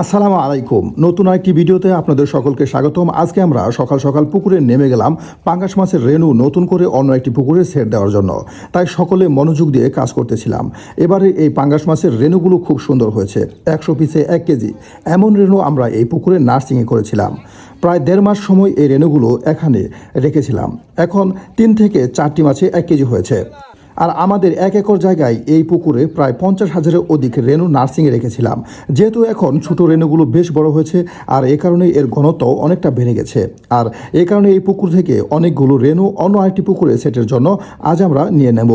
আসসালামু আলাইকুম। নতুন একটি ভিডিওতে আপনাদের সকলকে স্বাগতম। আজকে আমরা সকাল সকাল পুকুরে নেমে গেলাম। পাঙ্গাস মাছের রেণু নতুন করে অন্য একটি পুকুরে সেট দেওয়ার জন্য। তাই সকলে মনোযোগ দিয়ে কাজ করতেছিলাম। এবারে এই পাঙ্গাস মাছের রেণুগুলো খুব সুন্দর হয়েছে। একশো পিসে এক কেজি। এমন রেণু আমরা এই পুকুরে নার্সিংয়ে করেছিলাম। প্রায় দেড় মাস সময় এই রেণুগুলো এখানে রেখেছিলাম। এখন তিন থেকে চারটি মাছে এক কেজি হয়েছে। আর আমাদের এক একর জায়গায় এই পুকুরে প্রায় পঞ্চাশ হাজারের অধিক রেণু নার্সিংয়ে রেখেছিলাম। যেহেতু এখন ছোট রেণুগুলো বেশ বড় হয়েছে, আর এ কারণে এর ঘনত্ব অনেকটা বেড়ে গেছে। আর এ কারণে এই পুকুর থেকে অনেকগুলো রেণু অন্য আরেকটি পুকুরে সেটের জন্য আজ আমরা নিয়ে নেব।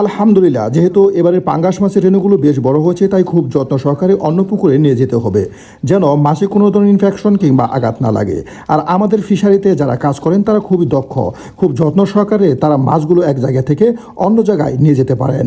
আলহামদুলিল্লাহ, যেহেতু এবারে পাঙ্গাস মাছের রেণুগুলো বেশ বড় হয়েছে, তাই খুব যত্ন সহকারে অন্য পুকুরে নিয়ে যেতে হবে, যেন মাছে কোনো ধরনের ইনফেকশন কিংবা আঘাত না লাগে। আর আমাদের ফিশারিতে যারা কাজ করেন, তারা খুবই দক্ষ। খুব যত্ন সহকারে তারা মাছগুলো এক জায়গা থেকে অন্য জায়গায় নিয়ে যেতে পারেন।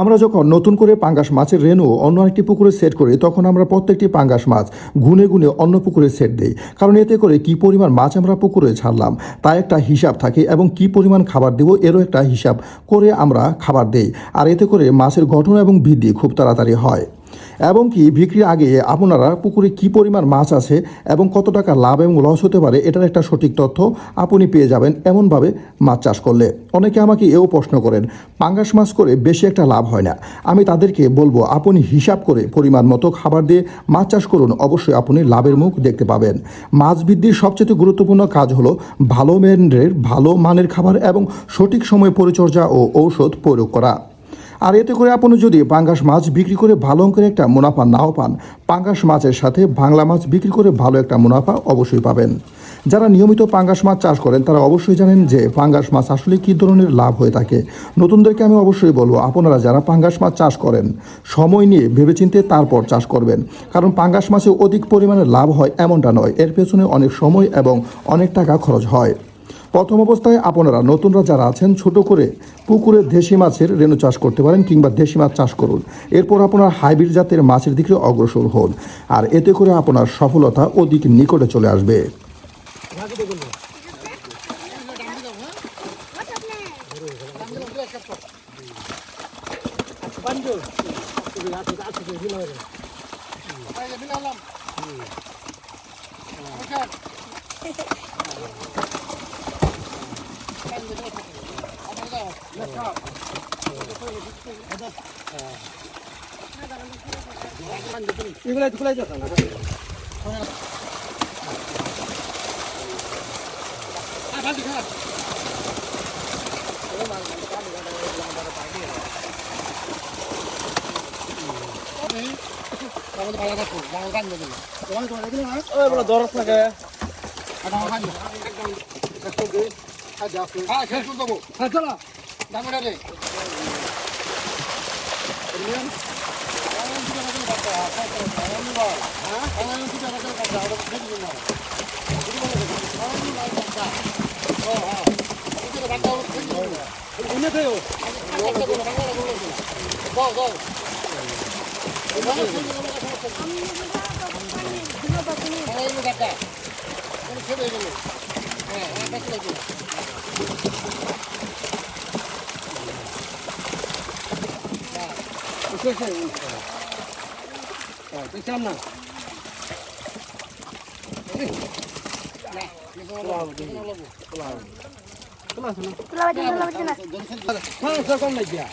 আমরা যখন নতুন করে পাঙ্গাস মাছের রেণু অন্য একটি পুকুরে সেট করি, তখন আমরা প্রত্যেকটি পাঙ্গাস মাছ গুনে গুনে অন্য পুকুরে সেট দিই। কারণ এতে করে কি পরিমাণ মাছ আমরা পুকুরে ছাড়লাম, তা একটা হিসাব থাকে এবং কি পরিমাণ খাবার দেব, এরও একটা হিসাব করে আমরা খাবার দেই। আর এতে করে মাছের গঠন এবং বৃদ্ধি খুব তাড়াতাড়ি হয়। এবং কি বিক্রির আগে আপনারা পুকুরে কি পরিমাণ মাছ আছে এবং কত টাকা লাভ এবং লস হতে পারে, এটার একটা সঠিক তথ্য আপনি পেয়ে যাবেন এমনভাবে মাছ চাষ করলে। অনেকে আমাকে এও প্রশ্ন করেন, পাঙ্গাস মাছ করে বেশি একটা লাভ হয় না। আমি তাদেরকে বলব, আপনি হিসাব করে পরিমাণ মতো খাবার দিয়ে মাছ চাষ করুন, অবশ্যই আপনি লাভের মুখ দেখতে পাবেন। মাছ বৃদ্ধির সবচেয়ে গুরুত্বপূর্ণ কাজ হলো ভালো মানের ভালো মানের খাবার এবং সঠিক সময় পরিচর্যা ও ঔষধ প্রয়োগ করা। আর এতে করে আপনি যদি পাঙ্গাস মাছ বিক্রি করে ভালো অঙ্কের একটা মুনাফা নাও পান, পাঙ্গাস মাছের সাথে বাংলা মাছ বিক্রি করে ভালো একটা মুনাফা অবশ্যই পাবেন। যারা নিয়মিত পাঙ্গাস মাছ চাষ করেন, তারা অবশ্যই জানেন যে পাঙ্গাস মাছ আসলে কী ধরনের লাভ হয়ে থাকে। নতুনদেরকে আমি অবশ্যই বলব, আপনারা যারা পাঙ্গাস মাছ চাষ করেন, সময় নিয়ে ভেবেচিন্তে তারপর চাষ করবেন। কারণ পাঙ্গাস মাছে অধিক পরিমাণে লাভ হয় এমনটা নয়, এর পেছনে অনেক সময় এবং অনেক টাকা খরচ হয়। প্রথম অবস্থায় আপনারা, নতুনরা যারা আছেন, ছোট করে পুকুরে দেশি মাছের রেণু চাষ করতে পারেন কিংবা দেশি মাছ চাষ করুন। এরপর আপনার হাইব্রিড জাতের মাছের দিকে অগ্রসর হন। আর এতে করে আপনার সফলতা অধিক নিকটে চলে আসবে। এগুলো একটু খুলাই যাচ্ছে না ওই বলে দরজ লাগে হ্যাঁ চলো উনি থেও দেখছিলাম না হ্যাঁ কম নাই দিয়া